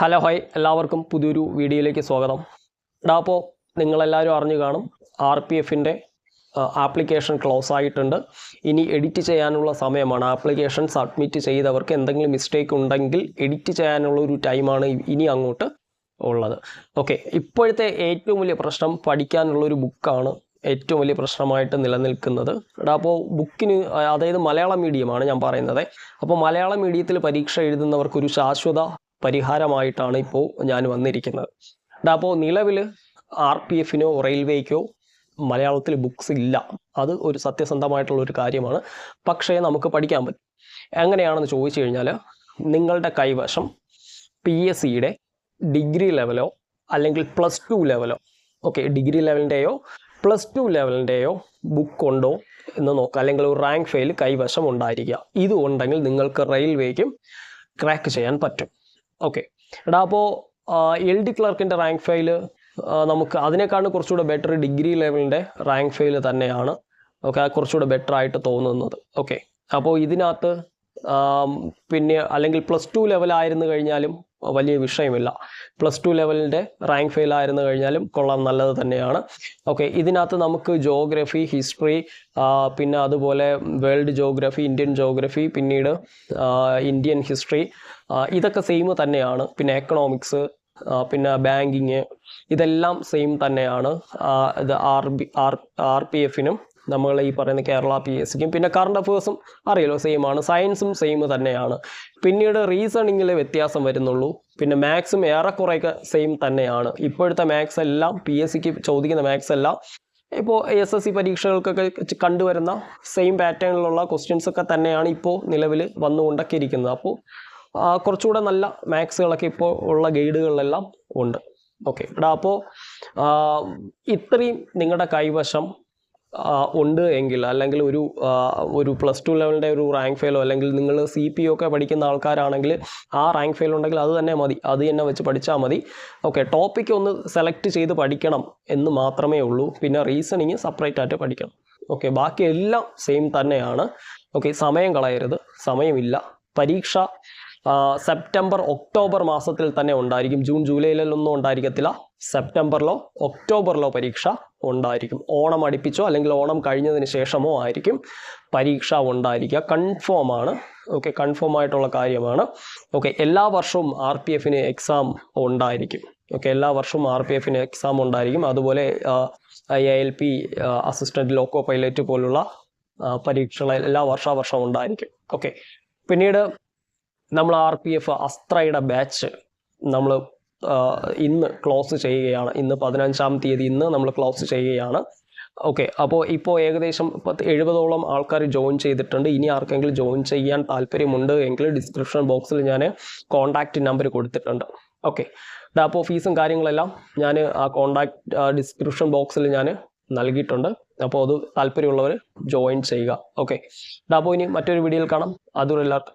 Hello hi എല്ലാവർക്കും പുതിയൊരു വീഡിയോയിലേക്ക് സ്വാഗതം. ഇടാ അപ്പോൾ നിങ്ങളെല്ലാവരും അറിഞ്ഞു കാണും ആർ പി എഫിന്റെ ആപ്ലിക്കേഷൻ ക്ലോസ് ആയിട്ടുണ്ട്. ഇനി എഡിറ്റ് ചെയ്യാനുള്ള സമയമാണ്. ആപ്ലിക്കേഷൻ സബ്മിറ്റ് ചെയ്തവർക്ക് എന്തെങ്കിലും മിസ്റ്റേക്ക് ഉണ്ടെങ്കിൽ എഡിറ്റ് ചെയ്യാനുള്ള ഒരു ടൈമാണ് ഇനി അങ്ങോട്ട് ഉള്ളത്. ഓക്കെ ഇപ്പോഴത്തെ ഏറ്റവും വലിയ പ്രശ്നം പഠിക്കാനുള്ള ഒരു ബുക്കാണ് ഏറ്റവും വലിയ പ്രശ്നമായിട്ട് നിലനിൽക്കുന്നത്. എടാ അപ്പോൾ ബുക്കിന് അതായത് മലയാളം മീഡിയമാണ് ഞാൻ പറയുന്നത്. അപ്പോൾ മലയാളം മീഡിയത്തിൽ പരീക്ഷ എഴുതുന്നവർക്കൊരു ശാശ്വത പരിഹാരമായിട്ടാണ് ഇപ്പോൾ ഞാൻ വന്നിരിക്കുന്നത്. അപ്പോൾ നിലവിൽ ആർ പി എഫിനോ റെയിൽവേക്കോ മലയാളത്തിൽ ബുക്സ് ഇല്ല. അത് ഒരു സത്യസന്ധമായിട്ടുള്ള ഒരു കാര്യമാണ്. പക്ഷേ നമുക്ക് പഠിക്കാൻ പറ്റും. എങ്ങനെയാണെന്ന് ചോദിച്ചു കഴിഞ്ഞാൽ നിങ്ങളുടെ കൈവശം പി എസ് സിയുടെ ഡിഗ്രി ലെവലോ അല്ലെങ്കിൽ പ്ലസ് ടു ലെവലോ ഓക്കെ ഡിഗ്രി ലെവലിന്റെയോ പ്ലസ് ടു ലെവലിന്റെയോ ബുക്ക് ഉണ്ടോ എന്ന് നോക്കുക അല്ലെങ്കിൽ ഒരു റാങ്ക് ഫെയിൽ കൈവശം ഉണ്ടായിരിക്കുക. ഇത് ഉണ്ടെങ്കിൽ നിങ്ങൾക്ക് റെയിൽവേക്കും ക്രാക്ക് ചെയ്യാൻ പറ്റും. ഓക്കെ എടാ അപ്പോൾ എൽ ഡി ക്ലർക്കിന്റെ റാങ്ക് ഫയൽ നമുക്ക് അതിനേക്കാളും കുറച്ചുകൂടെ ബെറ്റർ ഡിഗ്രി ലെവലിന്റെ റാങ്ക് ഫയൽ തന്നെയാണ്. ഓക്കെ കുറച്ചുകൂടെ ബെറ്റർ ആയിട്ട് തോന്നുന്നത്. ഓക്കെ അപ്പോൾ ഇതിനകത്ത് പിന്നെ അല്ലെങ്കിൽ പ്ലസ് ടു ലെവലായിരുന്നു കഴിഞ്ഞാലും വലിയ വിഷയമില്ല. പ്ലസ് ടു ലെവലിന്റെ റാങ്ക് ഫെയിൽ ആയിരുന്നു കഴിഞ്ഞാലും കൊള്ളാം നല്ലത് തന്നെയാണ്. ഓക്കെ ഇതിനകത്ത് നമുക്ക് ജോഗ്രഫി ഹിസ്റ്ററി പിന്നെ അതുപോലെ വേൾഡ് ജോഗ്രഫി ഇന്ത്യൻ ജോഗ്രഫി പിന്നീട് ഇന്ത്യൻ ഹിസ്റ്ററി ഇതൊക്കെ സെയിം തന്നെയാണ്. പിന്നെ എക്കണോമിക്സ് പിന്നെ ബാങ്കിങ് ഇതെല്ലാം സെയിം തന്നെയാണ്. ഇത് R B R R P എഫിനും നമ്മൾ ഈ പറയുന്ന കേരള പി എസ് സിക്കും പിന്നെ കറണ്ട് അഫയേഴ്സും അറിയാലോ സെയിം ആണ്. സയൻസും സെയിം തന്നെയാണ്. പിന്നീട് റീസണിങ്ങിൽ വ്യത്യാസം വരുന്നുള്ളൂ. പിന്നെ മാത്സും ഏറെക്കുറെയൊക്കെ സെയിം തന്നെയാണ്. ഇപ്പോഴത്തെ മാത്സ് എല്ലാം പി എസ് സിക്ക് ചോദിക്കുന്ന മാത്സ് എല്ലാം ഇപ്പോൾ എസ് എസ് സി പരീക്ഷകൾക്കൊക്കെ കണ്ടുവരുന്ന സെയിം പാറ്റേണിലുള്ള ക്വസ്റ്റ്യൻസ് ഒക്കെ തന്നെയാണ് ഇപ്പോൾ നിലവിൽ വന്നുകൊണ്ടൊക്കെ ഇരിക്കുന്നത് അപ്പോൾ കുറച്ചുകൂടെ നല്ല മാത്സുകളൊക്കെ ഇപ്പോൾ ഉള്ള ഗൈഡുകളിലെല്ലാം ഉണ്ട്. ഓക്കെ അപ്പോൾ ഇത്രയും നിങ്ങളുടെ കൈവശം ഉണ്ട് എങ്കിൽ അല്ലെങ്കിൽ ഒരു ഒരു പ്ലസ് ടു ലെവലിന്റെ ഒരു റാങ്ക് ഫെയിലോ അല്ലെങ്കിൽ നിങ്ങൾ സി പി ഒക്കെ പഠിക്കുന്ന ആൾക്കാരാണെങ്കിൽ ആ റാങ്ക് ഫെയിൽ ഉണ്ടെങ്കിൽ അത് തന്നെ മതി. അത് തന്നെ വെച്ച് പഠിച്ചാൽ മതി. ഓക്കെ ടോപ്പിക് ഒന്ന് സെലക്ട് ചെയ്ത് പഠിക്കണം എന്ന് മാത്രമേ ഉള്ളൂ. പിന്നെ റീസണിങ് സെപ്പറേറ്റ് ആയിട്ട് പഠിക്കണം. ഓക്കെ ബാക്കി എല്ലാം സെയിം തന്നെയാണ്. ഓക്കെ സമയം കളയരുത്. സമയമില്ല. പരീക്ഷ സെപ്റ്റംബർ ഒക്ടോബർ മാസത്തിൽ തന്നെ ഉണ്ടായിരിക്കും. ജൂൺ ജൂലൈയിലൊന്നും ഉണ്ടായിരിക്കത്തില്ല. സെപ്റ്റംബറിലോ ഒക്ടോബറിലോ പരീക്ഷ ഉണ്ടായിരിക്കും. ഓണം അടുപ്പിച്ചോ അല്ലെങ്കിൽ ഓണം കഴിഞ്ഞതിന് ശേഷമോ ആയിരിക്കും പരീക്ഷ ഉണ്ടായിരിക്കുക. കൺഫേം ആണ്. ഓക്കെ കൺഫേം ആയിട്ടുള്ള കാര്യമാണ്. ഓക്കെ എല്ലാ വർഷവും ആർ പി എഫിന് എക്സാം ഉണ്ടായിരിക്കും. ഓക്കെ എല്ലാ വർഷവും ആർ പി എഫിന് എക്സാം ഉണ്ടായിരിക്കും. അതുപോലെ I L P assistant loco pilot പോലുള്ള പരീക്ഷകൾ എല്ലാ വർഷാവർഷം ഉണ്ടായിരിക്കും. ഓക്കെ പിന്നീട് നമ്മൾ ആർ പി എഫ് അസ്ത്രയുടെ ബാച്ച് നമ്മൾ ഇന്ന് ക്ലോസ് ചെയ്യുകയാണ്. ഇന്ന് പതിനഞ്ചാം തീയതി ഇന്ന് നമ്മൾ ക്ലോസ് ചെയ്യുകയാണ്. ഓക്കെ അപ്പോൾ ഇപ്പോൾ ഏകദേശം പത്ത് എഴുപതോളം ആൾക്കാർ ജോയിൻ ചെയ്തിട്ടുണ്ട്. ഇനി ആർക്കെങ്കിലും ജോയിൻ ചെയ്യാൻ താല്പര്യമുണ്ട് എങ്കിൽ ഡിസ്ക്രിപ്ഷൻ ബോക്സിൽ ഞാൻ കോൺടാക്റ്റ് നമ്പർ കൊടുത്തിട്ടുണ്ട്. ഓക്കെ അപ്പോൾ ഫീസും കാര്യങ്ങളെല്ലാം ഞാൻ ആ കോൺടാക്ട് ഡിസ്ക്രിപ്ഷൻ ബോക്സിൽ ഞാൻ നൽകിയിട്ടുണ്ട്. അപ്പോൾ അത് താല്പര്യമുള്ളവർ ജോയിൻ ചെയ്യുക. ഓക്കെ അപ്പോൾ ഇനി മറ്റൊരു വീഡിയോയിൽ കാണാം. അതുവരെ എല്ലാവർക്കും